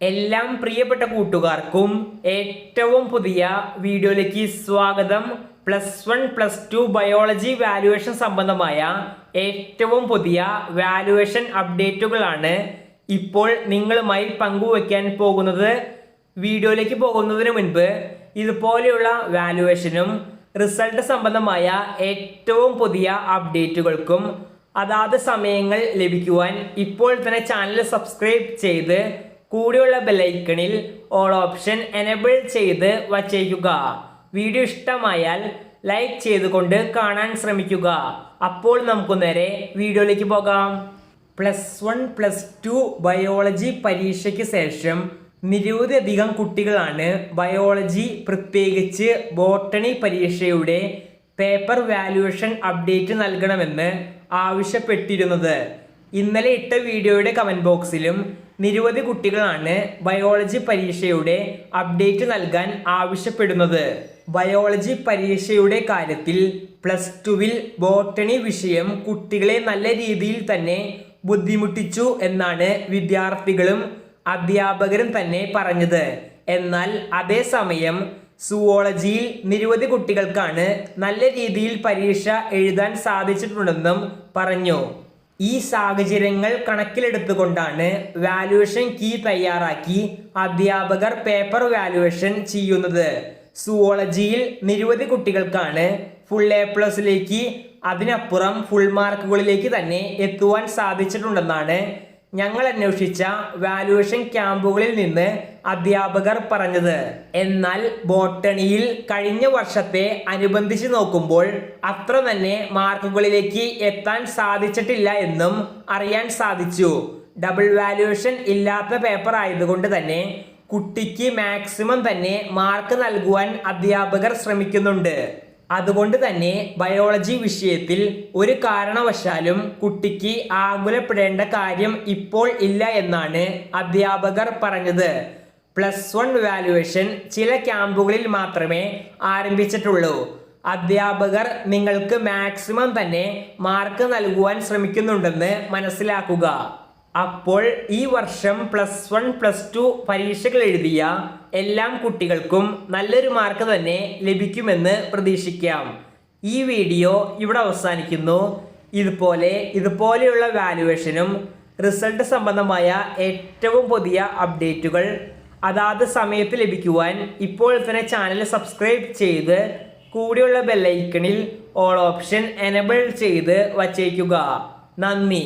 എല്ലാം പ്രിയപ്പെട്ട കൂട്ടുകാർക്കും ഏറ്റവും പുതിയ വീഡിയോയിലേക്ക് സ്വാഗതം. Plus one plus two biology valuation സംബന്ധമായ ഏറ്റവും പുതിയ വാലുവേഷൻ അപ്ഡേറ്റുകളാണ് ഇപ്പോൾ നിങ്ങളുമായി പങ്കുവയ്ക്കാൻ പോകുന്നത്. വീഡിയോയിലേക്ക് പോകുന്നതിന് മുൻപ് ഇതുപോലെയുള്ള വാലുവേഷനും റിസൾട്ട് സംബന്ധമായ ഏറ്റവും പുതിയ അപ്ഡേറ്റുകൾക്കും അതാത് സമയങ്ങൾ ലഭിക്കുവാൻ ഇപ്പോൾ തന്നെ ചാനൽ സബ്സ്ക്രൈബ് ചെയ്ത് കൂടെയുള്ള ബെലൈക്കണിൽ ഓൾ ഓപ്ഷൻ എനേബിൾ ചെയ്ത് വച്ചേക്കുക. വീഡിയോ ഇഷ്ടമായാൽ ലൈക്ക് ചെയ്തുകൊണ്ട് കാണാൻ ശ്രമിക്കുക. അപ്പോൾ നമുക്ക് നേരെ വീഡിയോയിലേക്ക് പോകാം. Plus one plus two biology പരീക്ഷയ്ക്ക് ശേഷം നിരവധി അധികം കുട്ടികളാണ് ബയോളജി പ്രത്യേകിച്ച് ബോട്ടണി പരീക്ഷയുടെ പേപ്പർ വാല്യുവേഷൻ അപ്ഡേറ്റ് നൽകണമെന്ന് ആവശ്യപ്പെട്ടിരുന്നത്. ഇന്നലെ ഇട്ട വീഡിയോയുടെ കമന്റ് ബോക്സിലും നിരവധി കുട്ടികളാണ് ബയോളജി പരീക്ഷയുടെ അപ്ഡേറ്റ് നൽകാൻ ആവശ്യപ്പെടുന്നത്. ബയോളജി പരീക്ഷയുടെ കാര്യത്തിൽ പ്ലസ് ടുവിൽ ബോട്ടണി വിഷയം കുട്ടികളെ നല്ല രീതിയിൽ തന്നെ ബുദ്ധിമുട്ടിച്ചു എന്നാണ് വിദ്യാർത്ഥികളും അധ്യാപകരും തന്നെ പറഞ്ഞത്. എന്നാൽ അതേസമയം സുവോളജിയിൽ നിരവധി കുട്ടികൾക്കാണ് നല്ല രീതിയിൽ പരീക്ഷ എഴുതാൻ സാധിച്ചിട്ടുണ്ടെന്നും പറഞ്ഞു. ഈ സാഹചര്യങ്ങൾ കണക്കിലെടുത്തുകൊണ്ടാണ് വാല്യുവേഷൻ കീ തയ്യാറാക്കി അധ്യാപകർ പേപ്പർ വാല്യുവേഷൻ ചെയ്യുന്നത്. സുവോളജിയിൽ നിരവധി കുട്ടികൾക്കാണ് ഫുൾ എ പ്ലസിലേക്ക് അതിനപ്പുറം ഫുൾ മാർക്കുകളിലേക്ക് തന്നെ എത്തുവാൻ സാധിച്ചിട്ടുണ്ടെന്നാണ് ഞങ്ങൾ അന്വേഷിച്ച വാല്യുവേഷൻ ക്യാമ്പുകളിൽ നിന്ന് അധ്യാപകർ പറഞ്ഞത്. എന്നാൽ ബോട്ടണിയിൽ കഴിഞ്ഞ വർഷത്തെ അനുബന്ധിച്ച് നോക്കുമ്പോൾ അത്ര തന്നെ മാർക്കുകളിലേക്ക് എത്താൻ സാധിച്ചിട്ടില്ല എന്നും അറിയാൻ സാധിച്ചു. ഡബിൾ വാല്യുവേഷൻ ഇല്ലാത്ത പേപ്പർ ആയതുകൊണ്ട് തന്നെ കുട്ടിക്ക് മാക്സിമം തന്നെ മാർക്ക് നൽകുവാൻ അധ്യാപകർ ശ്രമിക്കുന്നുണ്ട്. അതുകൊണ്ട് തന്നെ ബയോളജി വിഷയത്തിൽ ഒരു കാരണവശാലും കുട്ടിക്ക് ആകുലപ്പെടേണ്ട കാര്യം ഇപ്പോൾ ഇല്ല എന്നാണ് അധ്യാപകർ പറഞ്ഞത്. പ്ലസ് വൺ വാല്യുവേഷൻ ചില ക്യാമ്പുകളിൽ മാത്രമേ ആരംഭിച്ചിട്ടുള്ളൂ. അധ്യാപകർ നിങ്ങൾക്ക് മാക്സിമം തന്നെ മാർക്ക് നൽകുവാൻ ശ്രമിക്കുന്നുണ്ടെന്ന് മനസ്സിലാക്കുക. അപ്പോൾ ഈ വർഷം പ്ലസ് വൺ പ്ലസ് ടു പരീക്ഷകൾ എഴുതിയ എല്ലാം കുട്ടികൾക്കും നല്ലൊരു മാർക്ക് തന്നെ ലഭിക്കുമെന്ന് പ്രതീക്ഷിക്കാം. ഈ വീഡിയോ ഇവിടെ അവസാനിക്കുന്നു. ഇതുപോലെ ഇതുപോലെയുള്ള വാല്യുവേഷനും റിസൾട്ട് സംബന്ധമായ ഏറ്റവും പുതിയ അപ്ഡേറ്റുകൾ അതാത് സമയത്ത് ലഭിക്കുവാൻ ഇപ്പോൾ തന്നെ ചാനൽ സബ്സ്ക്രൈബ് ചെയ്ത് കൂടെയുള്ള ബെല്ലൈക്കണിൽ ഓൾ ഓപ്ഷൻ എനബിൾ ചെയ്ത് വച്ചേക്കുക. നന്ദി.